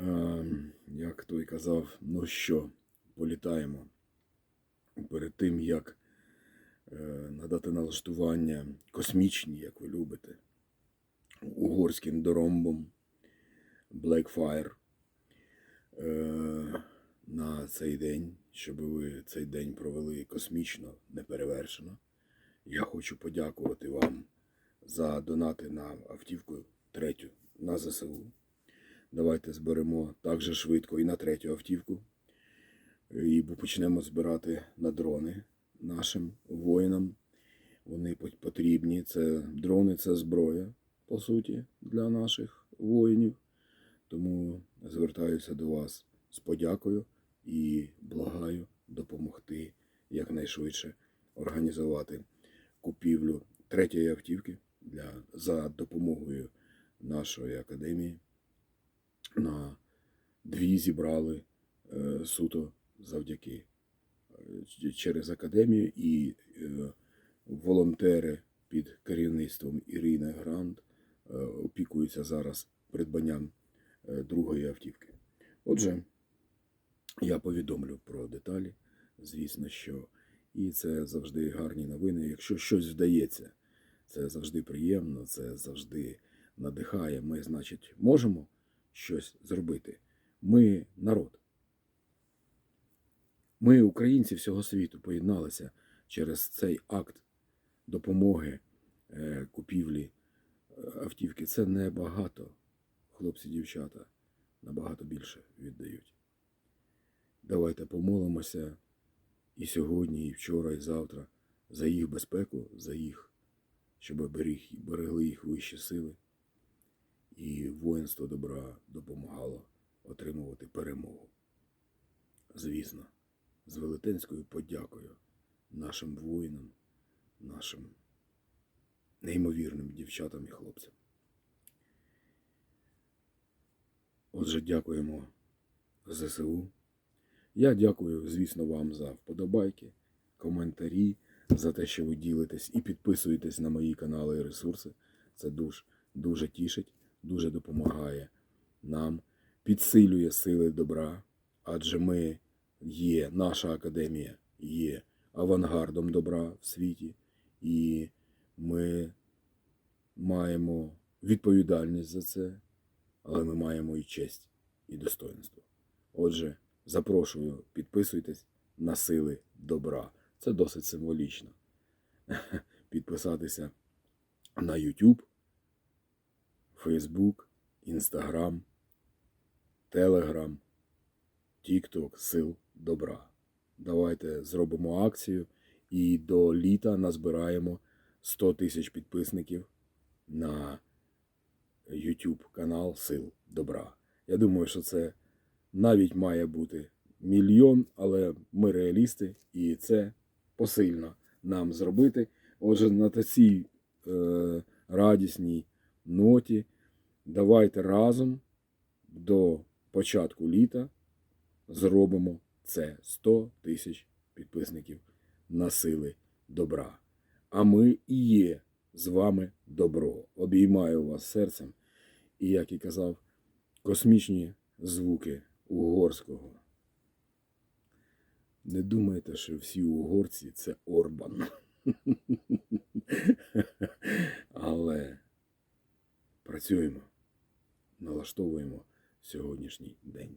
Е, як той казав, ну що, політаємо. Перед тим, як е, надати налаштування космічні, як ви любите, угорським доромбом Blackfire е, на цей день, щоб ви цей день провели космічно, неперевершено. Я хочу подякувати вам за донати на автівку третю на ЗСУ. Давайте зберемо так же швидко і на третю автівку. І почнемо збирати на дрони нашим воїнам. Вони потрібні. Це дрони, це зброя, по суті, для наших воїнів. Тому звертаюся до вас з подякою і благаю допомогти якнайшвидше організувати купівлю третьої автівки для, за допомогою нашої академії. На дві зібрали е, суто завдяки е, через академію і е, волонтери під керівництвом Ірини Грант опікуються зараз придбанням другої автівки. Отже, я повідомлю про деталі, звісно, що і це завжди гарні новини. Якщо щось вдається, це завжди приємно, це завжди надихає. Ми, значить, можемо щось зробити. Ми народ. Ми, українці всього світу, поєдналися через цей акт допомоги е, купівлі е, автівки. Це небагато. Хлопці, дівчата набагато більше віддають. Давайте помолимося і сьогодні, і вчора, і завтра за їх безпеку, за їх, щоб берегли їх вищі сили, і воїнство добра допомагало отримувати перемогу. Звісно, з велетенською подякою нашим воїнам, нашим неймовірним дівчатам і хлопцям. Отже, дякуємо ЗСУ. Я дякую, звісно, вам за вподобайки, коментарі, за те, що ви ділитесь і підписуєтесь на мої канали і ресурси. Це дуже, дуже тішить, дуже допомагає нам, підсилює сили добра, адже ми є, наша академія є авангардом добра в світі, і ми маємо відповідальність за це, але ми маємо і честь, і достоинство. Отже, запрошую, підписуйтесь на сили добра. Це досить символічно. Підписатися на YouTube, Facebook, Instagram, Telegram, TikTok, сил добра. Давайте зробимо акцію і до літа назбираємо 100 тисяч підписників на YouTube канал Сил Добра. Я думаю, що це навіть має бути мільйон, але ми реалісти, і це посильно нам зробити. Отже, на цій е, радісній ноті давайте разом до початку літа зробимо це 100 тисяч підписників на сили добра. А ми і є з вами добро. Обіймаю вас серцем. І, як і казав, космічні звуки угорського. Не думайте, що всі угорці це Орбан. Але працюємо, налаштовуємо сьогоднішній день.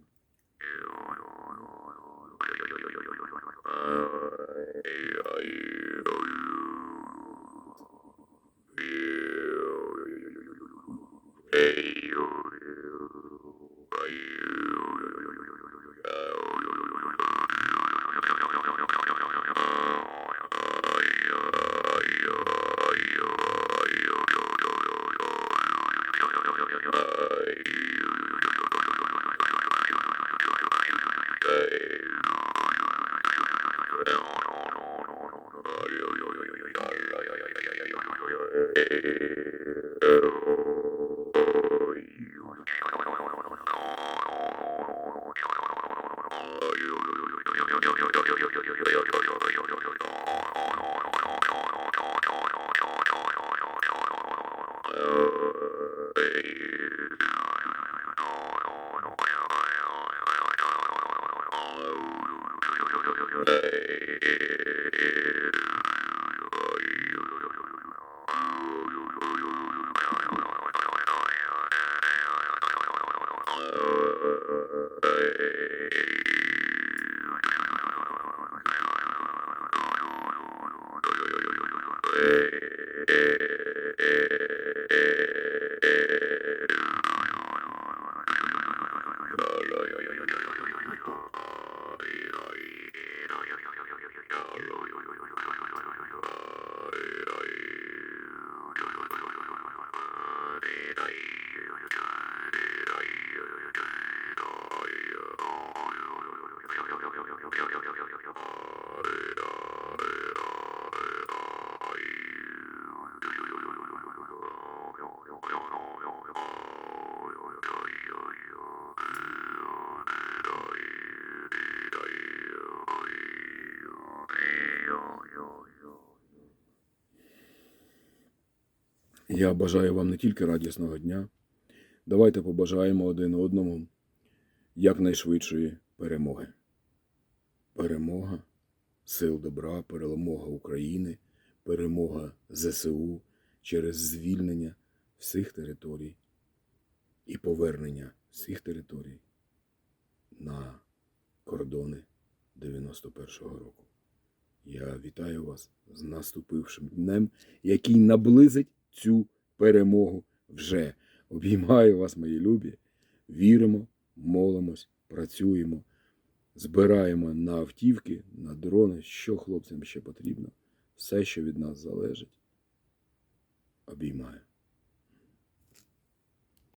Thank you. Hey. Я бажаю вам не тільки радісного дня. Давайте побажаємо один одному якнайшвидшої перемоги. Перемога сил добра, перемога України, перемога ЗСУ через звільнення всіх територій і повернення всіх територій на кордони 91-го року. Я вітаю вас з наступившим днем, який наблизить цю перемогу вже. Обіймаю вас, мої любі. Віримо, молимось, працюємо, збираємо на автівки, на дрони, що хлопцям ще потрібно. Все, що від нас залежить. Обіймаю.